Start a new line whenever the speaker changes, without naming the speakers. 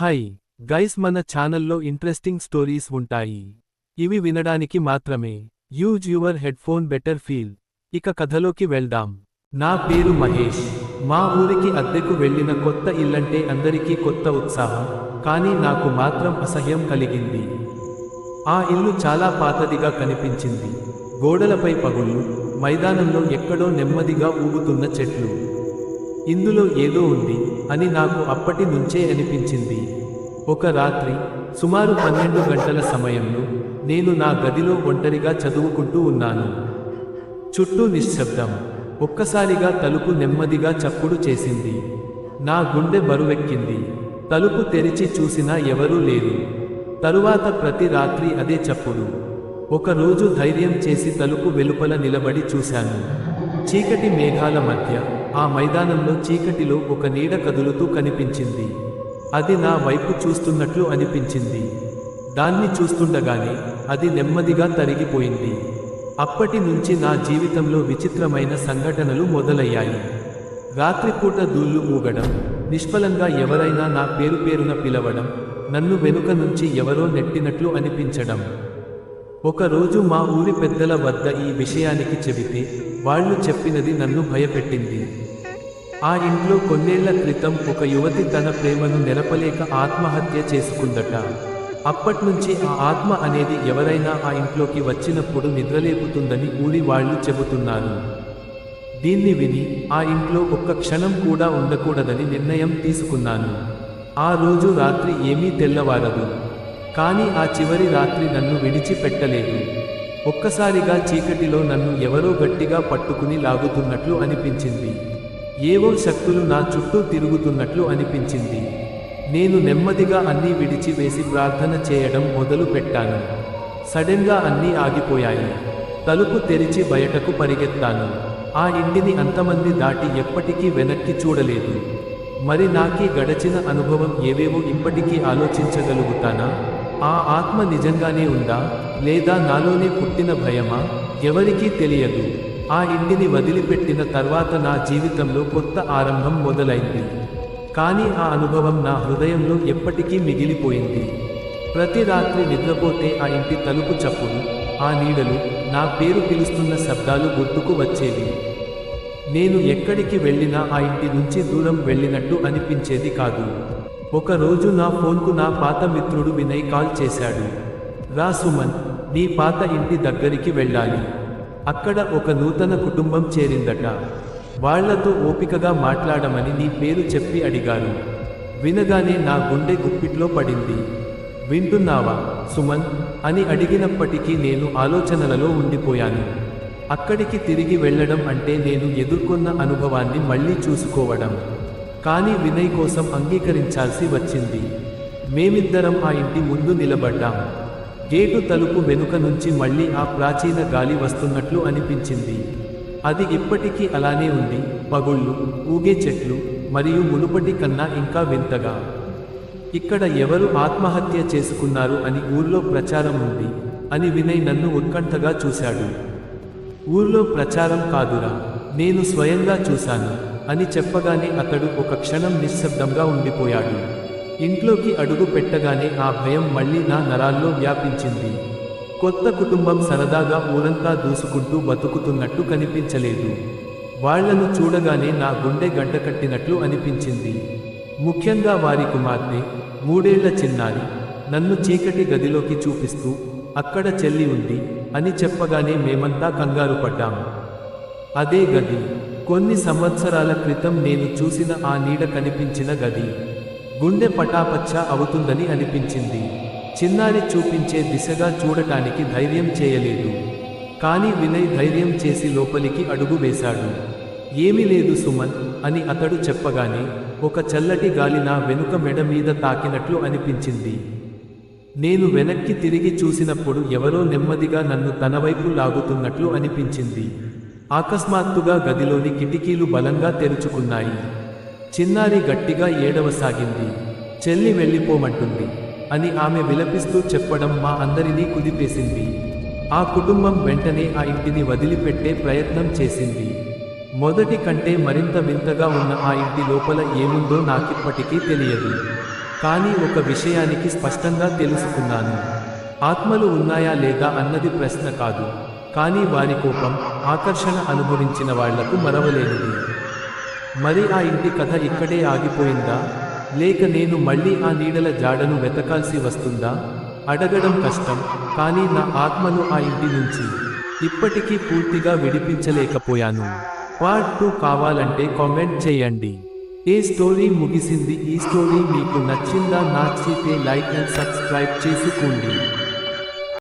Hi guys మన ఛానల్లో interesting stories ఉంటాయి. ఇవి వినడానికి మాత్రమే. Use your headphone better feel. ఇక కథలోకి వెళ్దాం. నా పేరు మహేష్. మా ఊరికి అద్దెకు వెళ్ళిన కొత్త ఇల్లంటే అందరికీ కొత్త ఉత్సాహం కానీ నాకు మాత్రం అసహ్యం కలిగింది. ఆ ఇల్లు చాలా పాతదిగా కనిపించింది. గోడలపై పగుళ్ళు మైదానంలో ఎక్కడో నెమ్మదిగా ఊగుతున్న చెట్లు. ఇందులో ఏదో ఉంది అని నాకు అప్పటి నుంచే అనిపించింది. ఒక రాత్రి సుమారు పన్నెండు గంటల సమయంలో నేను నా గదిలో ఒంటరిగా చదువుకుంటూ ఉన్నాను. చుట్టూ నిశ్శబ్దం ఒక్కసారిగా తలుపు నెమ్మదిగా చప్పుడు చేసింది. నా గుండె బరువెక్కింది. తలుపు తెరిచి చూసినా ఎవరూ లేరు. తరువాత ప్రతి రాత్రి అదే చప్పుడు. ఒకరోజు ధైర్యం చేసి తలుపు వెలుపల నిలబడి చూశాను. చీకటి మేఘాల మధ్య ఆ మైదానంలో చీకటిలో ఒక నీడ కదులుతూ కనిపించింది. అది నా వైపు చూస్తున్నట్లు అనిపించింది. దాన్ని చూస్తుండగానే అది నెమ్మదిగా తరిగిపోయింది. అప్పటి నుంచి నా జీవితంలో విచిత్రమైన సంఘటనలు మొదలయ్యాయి. రాత్రిపూట దూళ్ళు ఊగడం నిష్ఫలంగా ఎవరైనా నా పేరు పేరున పిలవడం నన్ను వెనుక నుంచి ఎవరో నెట్టినట్లు అనిపించడం. ఒకరోజు మా ఊరి పెద్దల వద్ద ఈ విషయానికి చెబితే వాళ్ళు చెప్పినది నన్ను భయపెట్టింది. ఆ ఇంట్లో కొన్నేళ్ళ క్రితం ఒక యువతి తన ప్రేమను నెరపలేక ఆత్మహత్య చేసుకుందట. అప్పట్నుంచి ఆ ఆత్మ అనేది ఎవరైనా ఆ ఇంట్లోకి వచ్చినప్పుడు నిద్రలేపుతుందని ఊరి వాళ్ళు చెబుతున్నారు. దీన్ని విని ఆ ఇంట్లో ఒక్క క్షణం కూడా ఉండకూడదని నిర్ణయం తీసుకున్నాను. ఆ రోజు రాత్రి ఏమీ తెల్లవారదు. కానీ ఆ చివరి రాత్రి నన్ను విడిచిపెట్టలేదు. ఒక్కసారిగా చీకటిలో నన్ను ఎవరో గట్టిగా పట్టుకుని లాగుతున్నట్లు అనిపించింది. ఏవో శక్తులు నా చుట్టూ తిరుగుతున్నట్లు అనిపించింది. నేను నెమ్మదిగా అన్నీ విడిచివేసి ప్రార్థన చేయడం మొదలు పెట్టాను. సడన్గా అన్నీ ఆగిపోయాయి. తలుపు తెరిచి బయటకు పరిగెత్తాను. ఆ ఇంటిని అంతమంది దాటి ఎప్పటికీ వెనక్కి చూడలేదు. మరి నాకీ గడచిన అనుభవం ఏవేవో ఇప్పటికీ ఆలోచించగలుగుతానా? ఆ ఆత్మ నిజంగానే ఉందా లేదా నాలోనే పుట్టిన భయమా? ఎవరికీ తెలియదు. ఆ ఇంటిని వదిలిపెట్టిన తర్వాత నా జీవితంలో కొత్త ఆరంభం మొదలైంది. కానీ ఆ అనుభవం నా హృదయంలో ఎప్పటికీ మిగిలిపోయింది. ప్రతి రాత్రి నిద్రపోతే ఆ ఇంటి తలుపు చప్పుడు ఆ నీడలు నా పేరు పిలుస్తున్న శబ్దాలు గుర్తుకు వచ్చేవి. నేను ఎక్కడికి వెళ్ళినా ఆ ఇంటి నుంచి దూరం వెళ్ళినట్టు అనిపించేది కాదు. ఒకరోజు నా ఫోన్కు నా పాత మిత్రుడు వినయ్ కాల్ చేశాడు. రా సుమన్ నీ పాత ఇంటి దగ్గరికి వెళ్ళాలి. అక్కడ ఒక నూతన కుటుంబం చేరిందట. వాళ్ళతో ఓపికగా మాట్లాడమని నీ పేరు చెప్పి అడిగారు. వినగానే నా గుండె గుప్పిట్లో పడింది. వింటున్నావా సుమన్? అని అడిగినప్పటికీ నేను ఆలోచనలలో ఉండిపోయాను. అక్కడికి తిరిగి వెళ్ళడం అంటే నేను ఎదుర్కొన్న అనుభవాన్ని మళ్ళీ చూసుకోవడం. కానీ వినయ్ కోసం అంగీకరించాల్సి వచ్చింది. మేమిద్దరం ఆ ఇంటి ముందు నిలబడ్డాం. గేటు తలుపు వెనుక నుంచి మళ్ళీ ఆ ప్రాచీన గాలి వస్తున్నట్లు అనిపించింది. అది ఇప్పటికీ అలానే ఉంది. పగుళ్ళు ఊగే చెట్లు మరియు మునుపటి కన్నా ఇంకా వింతగా. ఇక్కడ ఎవరు ఆత్మహత్య చేసుకున్నారు అని ఊర్లో ప్రచారం ఉంది అని వినయ్ నన్ను ఉత్కంఠగా చూశాడు. ఊర్లో ప్రచారం కాదురా. నేను స్వయంగా చూశాను. అని చెప్పగానే అతడు ఒక క్షణం నిశ్శబ్దంగా ఉండిపోయాడు. ఇంట్లోకి అడుగు పెట్టగానే ఆ భయం మళ్ళీ నా నరాల్లో వ్యాపించింది. కొత్త కుటుంబం సరదాగా ఊరంతా దూసుకుంటూ బతుకుతున్నట్టు కనిపించలేదు. వాళ్ళను చూడగానే నా గుండె గడ్డకట్టినట్లు అనిపించింది. ముఖ్యంగా వారి కుమార్తె మూడేళ్ళ చిన్నారి నన్ను చీకటి గదిలోకి చూపిస్తూ అక్కడ చెల్లి ఉంది అని చెప్పగానే మేమంతా కంగారు పడ్డాము అదే గది. కొన్ని సంవత్సరాల క్రితం నేను చూసిన ఆ నీడ కనిపించిన గది. గుండె పటాపచ్చ అవుతుందని అనిపించింది. చిన్నారి చూపించే దిశగా చూడటానికి ధైర్యం చేయలేదు. కానీ వినయ్ ధైర్యం చేసి లోపలికి అడుగు వేశాడు. ఏమీ లేదు సుమన్ అని అతడు చెప్పగానే ఒక చల్లటి గాలి నా వెనుక మెడ మీద తాకినట్లు అనిపించింది. నేను వెనక్కి తిరిగి చూసినప్పుడు ఎవరో నెమ్మదిగా నన్ను తన వైపు లాగుతున్నట్లు అనిపించింది. ఆకస్మాత్తుగా గదిలోని కిటికీలు బలంగా తెరుచుకున్నాయి. చిన్నారి గట్టిగా ఏడవసాగింది. చెల్లి వెళ్ళిపోమంటుంది అని ఆమె విలపిస్తూ చెప్పడం మా అందరినీ కుదిపేసింది. ఆ కుటుంబం వెంటనే ఆ ఇంటిని వదిలిపెట్టే ప్రయత్నం చేసింది. మొదటి కంటే మరింత వింతగా ఉన్న ఆ ఇంటి లోపల ఏముందో నాకిప్పటికీ తెలియదు. కానీ ఒక విషయానికి స్పష్టంగా తెలుసుకున్నాను. ఆత్మలు ఉన్నాయా లేదా అన్నది ప్రశ్న కాదు. కానీ వారి కోపం ఆకర్షణ అనుభవించిన వాళ్ళకు మరవలేనిది. మరి ఆ ఇంటి కథ ఇక్కడే ఆగిపోయిందా? లేక నేను మళ్ళీ ఆ నీడల జాడను వెతకాల్సి వస్తుందా? అడగడం కష్టం కానీ నా ఆత్మను ఆ ఇంటి నుంచి ఇప్పటికీ పూర్తిగా విడిపించలేకపోయాను. పార్ట్ టూ కావాలంటే కామెంట్ చేయండి. ఏ స్టోరీ ముగిసింది? ఈ స్టోరీ మీకు నచ్చిందా? నచ్చితే లైక్ అండ్ సబ్స్క్రైబ్ చేసుకోండి.